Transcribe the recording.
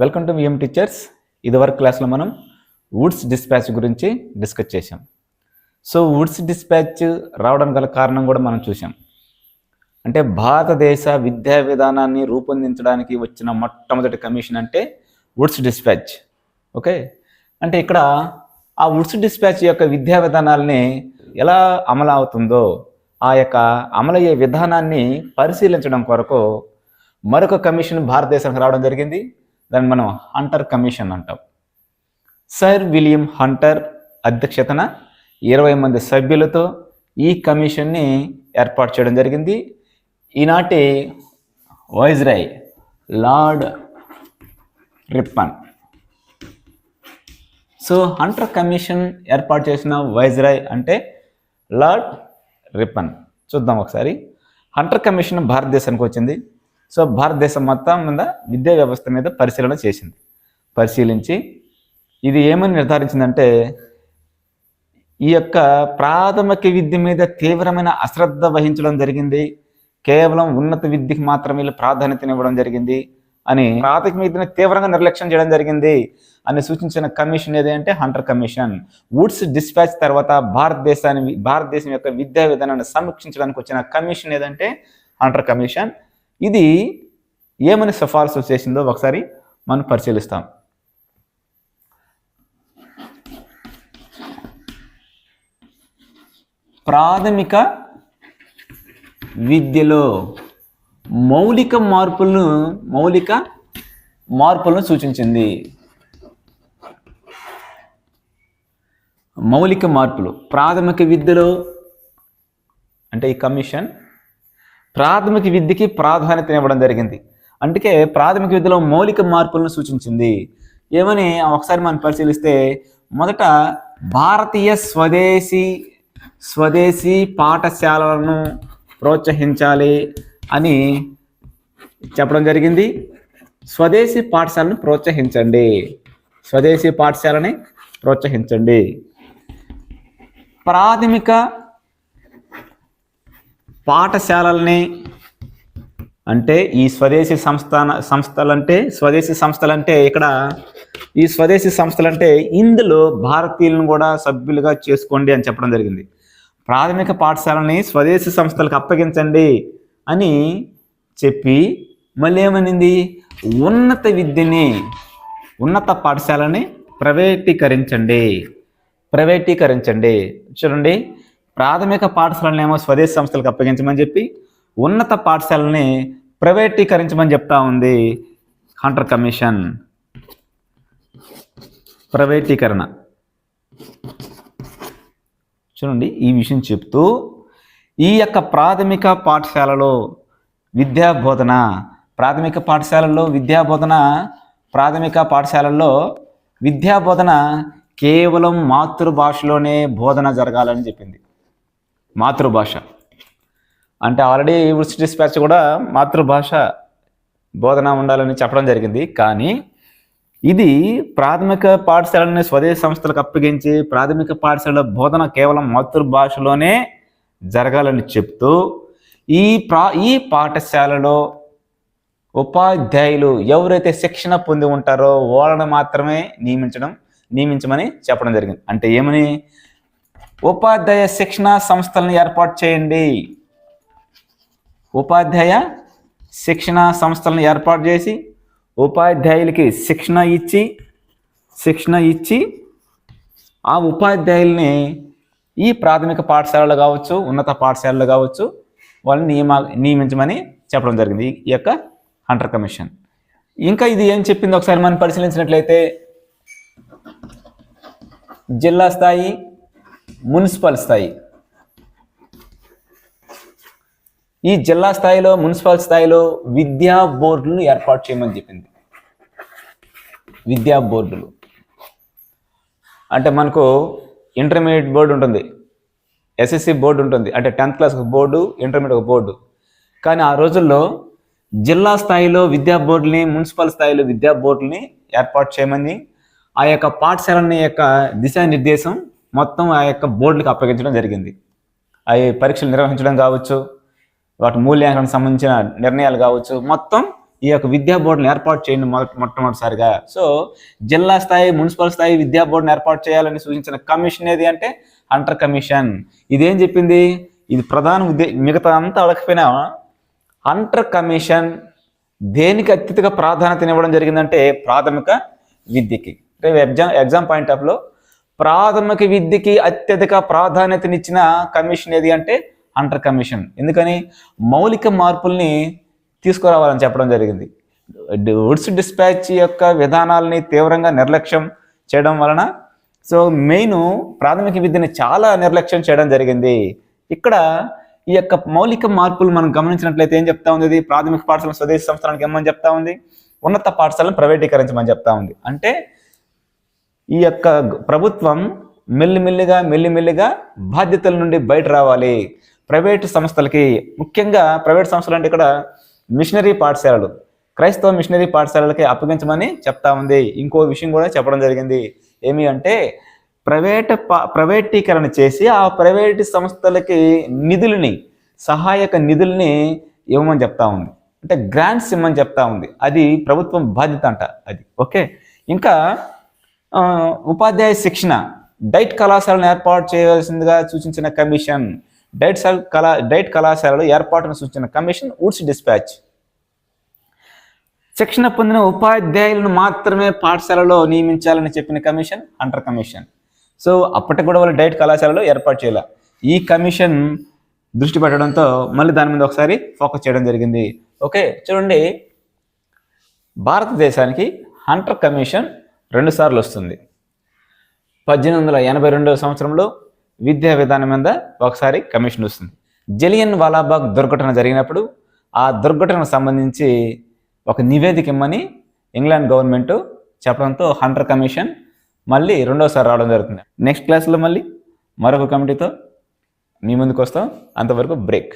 Welcome to VM teachers ఇదివరకు క్లాస్లో మనం వుడ్స్ డిస్పాచ్ గురించి డిస్కస్ చేసాం సో వుడ్స్ డిస్పాచ్ రావడం గల కారణం కూడా మనం చూసాం అంటే భారతదేశ విద్యా విధానాన్ని రూపొందించడానికి వచ్చిన మొట్టమొదటి కమిషన్ అంటే వుడ్స్ డిస్పాచ్ ఓకే అంటే ఇక్కడ ఆ వుడ్స్ డిస్పాచ్ యొక్క విద్యా విధానాలని ఎలా అమలు అవుతుందో ఆ యొక్క అమలయ్యే విధానాన్ని పరిశీలించడం కొరకు మరొక కమిషన్ భారతదేశానికి రావడం జరిగింది. దాన్ని మనం హంటర్ కమిషన్ అంటాం. సర్ విలియం హంటర్ అధ్యక్షతన ఇరవై మంది సభ్యులతో ఈ కమిషన్ని ఏర్పాటు చేయడం జరిగింది. ఈనాటి viceroy Lord Ripon. So Hunter commission ఏర్పాటు చేసిన వైజ్రాయ్ అంటే లార్డ్ రిప్పన్. చూద్దాం ఒకసారి. హంటర్ కమిషన్ భారతదేశానికి వచ్చింది. సో భారతదేశం మొత్తం మీద విద్యా వ్యవస్థ మీద పరిశీలన చేసింది. పరిశీలించి ఇది ఏమని నిర్ధారించిందంటే ఈ యొక్క ప్రాథమిక విద్య మీద తీవ్రమైన అశ్రద్ధ వహించడం జరిగింది. కేవలం ఉన్నత విద్యకి మాత్రమే ప్రాధాన్యతనివ్వడం జరిగింది అని ప్రాథమిక విద్యను తీవ్రంగా నిర్లక్ష్యం చేయడం జరిగింది అని సూచించిన కమిషన్ ఏదంటే హంటర్ కమిషన్. వుడ్స్ డిస్పాచ్ తర్వాత భారతదేశాన్ని భారతదేశం యొక్క విద్యా విధానాన్ని సమీక్షించడానికి వచ్చిన కమిషన్ ఏదంటే హంటర్ కమిషన్. ఇది ఏమని సిఫార్సు చేసిందో ఒకసారి మనం పరిశీలిస్తాం. ప్రాథమిక విద్యలో మౌలిక మార్పులను మౌలిక మార్పులను సూచించింది. మౌలిక మార్పులు ప్రాథమిక విద్యలో అంటే ఈ కమిషన్ ప్రాథమిక విద్యకి ప్రాధాన్యత ఇవ్వడం జరిగింది. అందుకే ప్రాథమిక విద్యలో మౌలిక మార్పులను సూచించింది. ఏమని ఒకసారి మనం పరిశీలిస్తే మొదట భారతీయ స్వదేశీ స్వదేశీ పాఠశాలలను ప్రోత్సహించాలి అని చెప్పడం జరిగింది. స్వదేశీ పాఠశాలను ప్రోత్సహించండి. స్వదేశీ పాఠశాలని ప్రోత్సహించండి. ప్రాథమిక పాఠశాలల్ని అంటే ఈ స్వదేశీ సంస్థాన సంస్థలంటే స్వదేశీ సంస్థలంటే ఇక్కడ ఈ స్వదేశీ సంస్థలంటే ఇందులో భారతీయులను కూడా సభ్యులుగా చేసుకోండి అని చెప్పడం జరిగింది. ప్రాథమిక పాఠశాలని స్వదేశీ సంస్థలకు అప్పగించండి అని చెప్పి మళ్ళీ ఏమనింది? ఉన్నత విద్యని ఉన్నత పాఠశాలని ప్రైవేటీకరించండి. ప్రైవేటీకరించండి. చూడండి ప్రాథమిక పాఠశాలను ఏమో స్వదేశీ సంస్థలకు అప్పగించమని చెప్పి ఉన్నత పాఠశాలని ప్రైవేటీకరించమని చెప్తా ఉంది హంటర్ కమిషన్. ప్రైవేటీకరణ. చూడండి ఈ విషయం చెప్తూ ఈ యొక్క ప్రాథమిక పాఠశాలలో విద్యా బోధన ప్రాథమిక పాఠశాలల్లో విద్యా బోధన ప్రాథమిక పాఠశాలల్లో విద్యా బోధన కేవలం మాతృభాషలోనే బోధన జరగాలని చెప్పింది. మాతృభాష. అంటే ఆల్రెడీ వుడ్స్ డిస్పాచ్ కూడా మాతృభాష బోధన ఉండాలని చెప్పడం జరిగింది. కానీ ఇది ప్రాథమిక పాఠశాలని స్వదేశ సంస్థలకు అప్పగించి ప్రాథమిక పాఠశాల బోధన కేవలం మాతృభాషలోనే జరగాలని చెప్తూ ఈ ప్రా ఈ పాఠశాలలో ఉపాధ్యాయులు ఎవరైతే శిక్షణ పొంది ఉంటారో వాళ్ళని మాత్రమే నియమించడం నియమించమని చెప్పడం జరిగింది. అంటే ఏమని? ఉపాధ్యాయ శిక్షణ సంస్థలను ఏర్పాటు చేయండి. ఉపాధ్యాయ శిక్షణ సంస్థలను ఏర్పాటు చేసి ఉపాధ్యాయులకి శిక్షణ ఇచ్చి శిక్షణ ఇచ్చి ఆ ఉపాధ్యాయుల్ని ఈ ప్రాథమిక పాఠశాలలు కావచ్చు ఉన్నత పాఠశాలలు కావచ్చు వాళ్ళని నియమ నియమించమని చెప్పడం జరిగింది. ఈ యొక్క హంటర్ కమిషన్. ఇంకా ఇది ఏం చెప్పింది? ఒకసారి మనం పరిశీలించినట్లయితే జిల్లా స్థాయి మున్సిపల్ స్థాయి. ఈ జిల్లా స్థాయిలో మున్సిపల్ స్థాయిలో విద్యా బోర్డులను ఏర్పాటు చేయమని చెప్పింది. విద్యా బోర్డులు. అంటే మనకు ఇంటర్మీడియట్ బోర్డు ఉంటుంది. ఎస్ఎస్సి బోర్డు ఉంటుంది. అంటే టెన్త్ క్లాస్ ఒక బోర్డు ఇంటర్మీడియట్ ఒక బోర్డు. కానీ ఆ రోజుల్లో జిల్లా స్థాయిలో విద్యా బోర్డుని మున్సిపల్ స్థాయిలో విద్యా బోర్డుని ఏర్పాటు చేయమని ఆ యొక్క పాఠశాలని యొక్క దిశానిర్దేశం మొత్తం ఆ యొక్క బోర్డులకు అప్పగించడం జరిగింది. అవి పరీక్షలు నిర్వహించడం కావచ్చు వాటి మూల్యాంకనం సంబంధించిన నిర్ణయాలు కావచ్చు మొత్తం ఈ యొక్క విద్యా బోర్డును ఏర్పాటు చేయండి మొదటి మొట్టమొదటిసారిగా. సో జిల్లా స్థాయి మున్సిపల్ స్థాయి విద్యా బోర్డును ఏర్పాటు చేయాలని సూచించిన కమిషన్ ఏది అంటే అంటర్ కమిషన్. ఇదేం చెప్పింది? ఇది ప్రధాన ఉద్దే మిగతా అంతా అడగకపోయినా అంటర్ కమిషన్ దేనికి అత్యధిక ప్రాధాన్యత ఇవ్వడం జరిగిందంటే ప్రాథమిక విద్యకి. రేపు ఎగ్జామ్ ఎగ్జామ్ పాయింట్ ఆఫ్లో ప్రాథమిక విద్యకి అత్యధిక ప్రాధాన్యతనిచ్చిన కమిషన్ ఏది అంటే అంటర్ కమిషన్. ఎందుకని? మౌలిక మార్పుల్ని తీసుకురావాలని చెప్పడం జరిగింది. వుడ్స్ డిస్పాచ్ యొక్క విధానాలని తీవ్రంగా నిర్లక్ష్యం చేయడం వలన సో మెయిన్ ప్రాథమిక విద్యని చాలా నిర్లక్ష్యం చేయడం జరిగింది. ఇక్కడ ఈ యొక్క మౌలిక మార్పులు మనం గమనించినట్లయితే ఏం చెప్తా ఉంది? ప్రాథమిక పాఠశాల స్వదేశీ సంస్థలకు ఏమని చెప్తా ఉంది? ఉన్నత పాఠశాలను ప్రైవేటీకరించమని చెప్తా ఉంది. అంటే ఈ యొక్క ప్రభుత్వం మెల్లిమెల్లిగా మెల్లిమెల్లిగా బాధ్యతల నుండి బయట రావాలి. ప్రైవేట్ సంస్థలకి ముఖ్యంగా ప్రైవేట్ సంస్థలు అంటే ఇక్కడ మిషనరీ పాఠశాలలు. క్రైస్తవ మిషనరీ పాఠశాలలకి అప్పగించమని చెప్తా ఉంది. ఇంకో విషయం కూడా చెప్పడం జరిగింది. ఏమి అంటే ప్రైవేట్ ప్రైవేటీకరణ చేసి ఆ ప్రైవేట్ సంస్థలకి నిధులని సహాయక నిధుల్ని ఇవ్వమని చెప్తా ఉంది. అంటే గ్రాంట్స్ ఇవ్వమని చెప్తా ఉంది. అది ప్రభుత్వం బాధ్యత అంట అది. ఓకే? ఇంకా ఉపాధ్యాయ శిక్షణ. డైట్ కళాశాలను ఏర్పాటు చేయవలసిందిగా సూచించిన కమిషన్. డైట్ కళా డైట్ కళాశాలలు ఏర్పాటును సూచించిన కమిషన్ వుడ్స్ డిస్పాచ్. శిక్షణ పొందిన ఉపాధ్యాయులను మాత్రమే పాఠశాలలో నియమించాలని చెప్పిన కమిషన్ అంటర్ కమిషన్. సో అప్పటికి కూడా వాళ్ళు డైట్ కళాశాలలో ఏర్పాటు చేయాల. ఈ కమిషన్ దృష్టి పెట్టడంతో మళ్ళీ దాని మీద ఒకసారి ఫోకస్ చేయడం జరిగింది. ఓకే చూడండి. భారతదేశానికి హంటర్ కమిషన్ రెండు సార్లు వస్తుంది. పద్దెనిమిది వందల ఎనభై రెండవ సంవత్సరంలో విద్యా విధానం మీద ఒకసారి కమిషన్ వస్తుంది. జలియన్ వాలాబాగ్ దుర్ఘటన జరిగినప్పుడు ఆ దుర్ఘటనకు సంబంధించి ఒక నివేదిక ఇమ్మని ఇంగ్లాండ్ గవర్నమెంట్ చెప్పడంతో హంటర్ కమిషన్ మళ్ళీ రెండోసారి రావడం జరుగుతుంది. నెక్స్ట్ క్లాస్లో మళ్ళీ మరొక కమిటీతో మీ ముందుకు వస్తాం. అంతవరకు బ్రేక్.